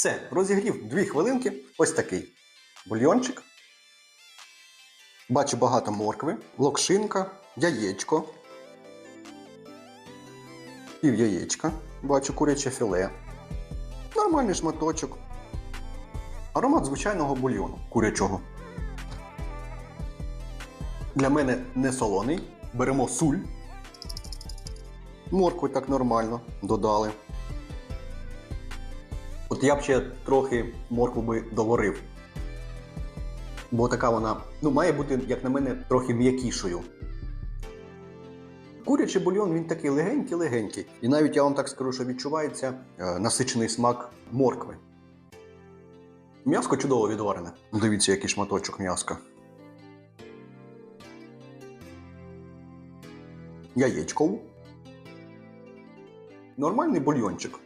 Все, розігрів 2 хвилинки. Ось такий бульйончик. Бачу багато моркви, локшинка, яєчко. Пів яєчка. Бачу куряче філе. Нормальний шматочок. Аромат звичайного бульйону курячого. Для мене не солоний. Беремо суль. Моркви так нормально додали. От я б ще трохи моркву би доварив. Бо така вона, ну, має бути, як на мене, трохи м'якішою. Курячий бульйон він такий легенький-легенький. І навіть я вам так скажу, що відчувається е, насичений смак моркви. М'яско чудово відварене. Дивіться, який шматочок м'яска. Яєчко. Нормальний бульйончик.